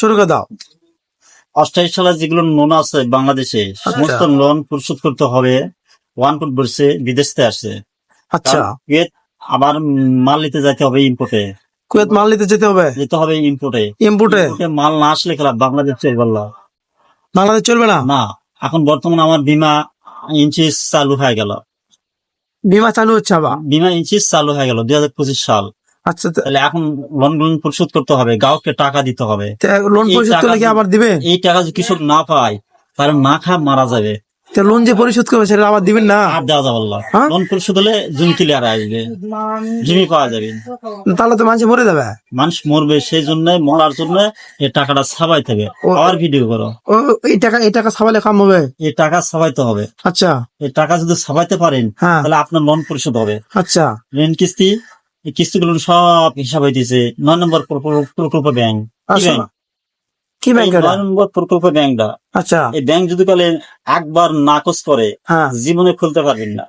শুরু করে দাও। অষ্টাশি সালে যেগুলো লোন আছে বাংলাদেশে সমস্ত লোন পরিশোধ করতে হবে। ওয়ান কোট বলছে বিদেশ থেকে আসছে। আচ্ছা। কুয়েত আবার মাল নিতে যাইতে হবে ইম্পোর্টে কুয়েত মাল নিতে যেতে হবে? যেতে হবে ইম্পোর্টে ইম্পোর্টে মাল না আসলে খেলা বাংলাদেশ চলে গেল বাংলাদেশ চলবে না? না। এখন বর্তমানে আমার বিমা ইঞ্চিস চালু হয়ে গেল। বিমা চালু হচ্ছে আবার? বিমা ইঞ্চিস চালু হয়ে গেল দুই হাজার পঁচিশ সাল। আচ্ছা তাহলে এখন লোন লোন পরিশোধ করতে হবে গাহককে টাকা দিতে হবে। লোন পরিশোধ করলে কি আবার দিবে? এই টাকা যদি কৃষক না পায় তাহলে না খা মারা যাবে। তো লোন যে পরিশোধ করবে সেটা আবার দিবেন না? আর দেওয়া যাবে না। হ্যাঁ? লোন পরিশোধ হলে জমি ক্লিয়ার আসবে। জমি পাওয়া যাবে। তাহলে তো মানুষ মরে যাবে। মানুষ মরবে সেই জন্য মরার জন্য এই টাকাটা হবে। ও- আবার ভিডিও করো। এই টাকা এই টাকা সাবালে কাম হবে? এই টাকা ছাবাইতে হবে। আচ্ছা। এই টাকা যদি ছাবাইতে পারেন হ্যাঁ। তাহলে আপনার লোন পরিশোধ হবে। আচ্ছা। ঋণ কিস্তি এই কিস্তিগুলো সব হিসাব হইতেছে। নয় নম্বর প্রকল্প- ব্যাংক। কি আচ্ছা। ব্যাংক? নয় নম্বর প্রকল্প ব্যাংকটা আচ্ছা। এই ব্যাংক যদি বলে একবার নাকচ করে হ্যাঁ। জীবনে খুলতে পারবেন না।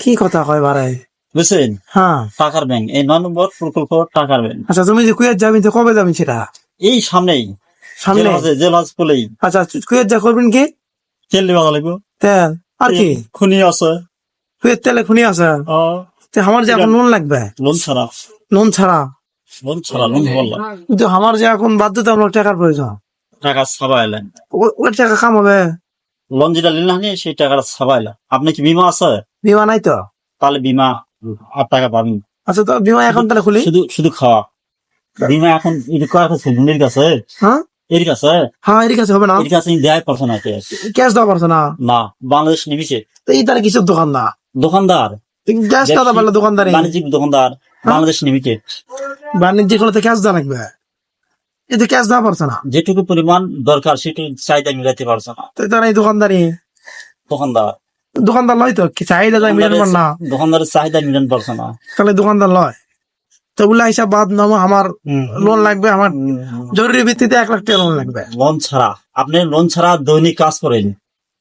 কি কথা কয় বাড়াই? বুঝছেন? হ্যাঁ। টাকার ব্যাংক। এই নয় নম্বর প্রকল্প টাকার ব্যাংক। আচ্ছা তুমি যে কুয়েত যাবেন তো কবে যাবেন সেটা? এই সামনেই। সামনে জেল হাজে হাজ বলেই আচ্ছা কুয়েত যা করবেন কি? তেল দিবা লাগবে। তেল। আর কি? খুনি আছে। কুয়েত তেলে খুনি আছে? তো আমার যে এখন লোন লাগবে? লোন ছাড়া। লোন ছাড়া? লোন ছাড়া লোন বললাম কিন্তু আমার যে এখন বাধ্যতামূলক টাকার প্রয়োজন। টাকা ও- ওই টাকা কাম হবে? লোন যেটা নিলেন সেই টাকাটা ছাবাইলেন আপনি কি বিমা আছে? বিমা নাই তো? তাহলে বিমা আর টাকা পাবেন আচ্ছা তো বিমা এখন তাহলে খুলি। শুধু শুধু খাওয়া। বিমা এখন এর কার কাছে কাছে। হ্যাঁ? এর কাছে? হ্যাঁ এর কাছে হবে না। এর কাছে দেয় পারছে না? ক্যাশ দেওয়া পারছে না? না বাংলাদেশ নিমিশে তো এই তারা না দোকানদার? পারলে দোকানদারি বাণিজ্যিক দোকানদার বাংলাদেশ নিমিশে বাণিজ্যিক হলে তো ক্যাশ দেওয়া লাগবে এতে ক্যাশ দেওয়া পারছে না। যেটুকু পরিমাণ দরকার সেটুকু চাহিদা মিলাতে পারছে না। তো তারা এই দোকানদারি দোকানদার। দোকানদার লয় তো চাহিদা যায় মিলান না। দোকানদারের চাহিদা মিলান পারছে না। তাহলে দোকানদার লয়। তো হিসাব বাদ নামো আমার লোন লাগবে আমার জরুরি ভিত্তিতে এক লাখ টাকা লোন লাগবে। লোন ছাড়া আপনি লোন ছাড়া দৈনিক কাজ করেন।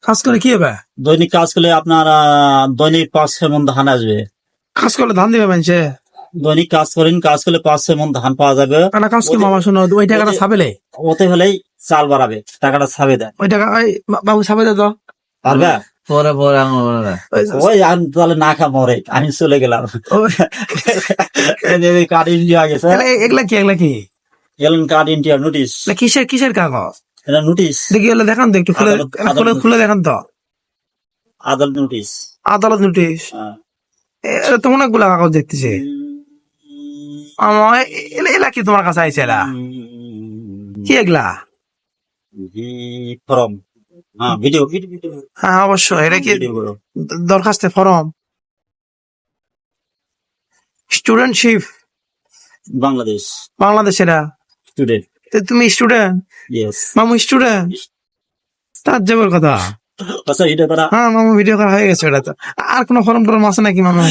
কাজ করে কি হবে? দৈনিক কাজ করলে আপনার আহ, দৈনিক পাঁচ ছয় মন ধান আসবে। কাজ করলে ধান দিবে মানুষে? দৈনিক কাজ করেন কাজ করলে পাঁচ ছয় মন ধান পাওয়া যাবে। কানা কাজ কি মামা শোনো ওই টাকাটা ছাবেলে ওতে হলেই চাল বাড়াবে টাকাটা ছাবে দেয়। ওই টাকা ওই বাবু ছাবে দে তো। পারবে? পরে পরে ওই ওই আমি তাহলে না খা মরে আমি চলে গেলাম। কার্ড ইন্ডিয়া গেছে। এগুলা- এগুলা কি? এগুলা কি এলেন কার্ড ইন্ডিয়া নোটিশ কিসের কিসের কাগজ? এটা নোটিশ দেখি দেখান তো একটু খুলে খুলে খুলে দেখান তো। আদালত নোটিশ আদালত নোটিশ হ্যাঁ। এটা তো অনেকগুলা কাগজ দেখতেছি। আমার এলা কি তোমার কাছে আইছে এলা? কি এগুলা? ফরম। হ্যাঁ ভিডিও ভিডিও ভিডিও হ্যাঁ অবশ্যই। এটা কি দরখাস্তে ফরম? স্টুডেন্টশিপ বাংলাদেশ। বাংলাদেশের স্টুডেন্ট তুমি স্টুডেন্ট মামু স্টুডেন্ট তার যাবার কথা। আচ্ছা হ্যাঁ মামু ভিডিও করা হয়ে গেছে এটা তো। আর কোনো ফর্ম টরম আছে নাকি মামু?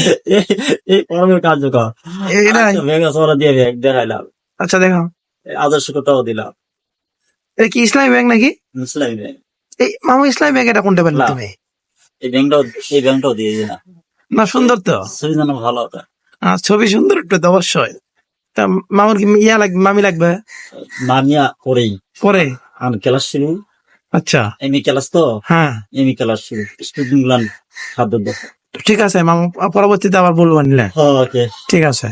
এই ফরমের কার্যকর। এ- এটাই ব্যাগ আছে দিয়ে ব্যাগ দেখাইলাম। আচ্ছা দেখো আদর্শ কোথাও দিলাম। এটা কি ইসলামী ব্যাংক নাকি? ইসলামী ব্যাংক। এই মামু ইসলামী ব্যাংক এটা কোনটা পেলেন না। তুমি? এই ব্যাংকটাও এই ব্যাংকটাও দিয়ে না। না সুন্দর তো। সুবিধা ভালো ওটা ছবি সুন্দর একটু অবশ্যই। মামুর কি ইয়া লাগবে মামি লাগবে? মামিয়া করে পরে আর ক্লাস শুরু। আচ্ছা। এমই ক্লাস তো? হ্যাঁ। এমই ক্লাস শুরু। স্টুডেন্ট গুলান খাদ্য ঠিক আছে মামু পরবর্তীতে আবার বলব নিলে। ওকে। ঠিক আছে।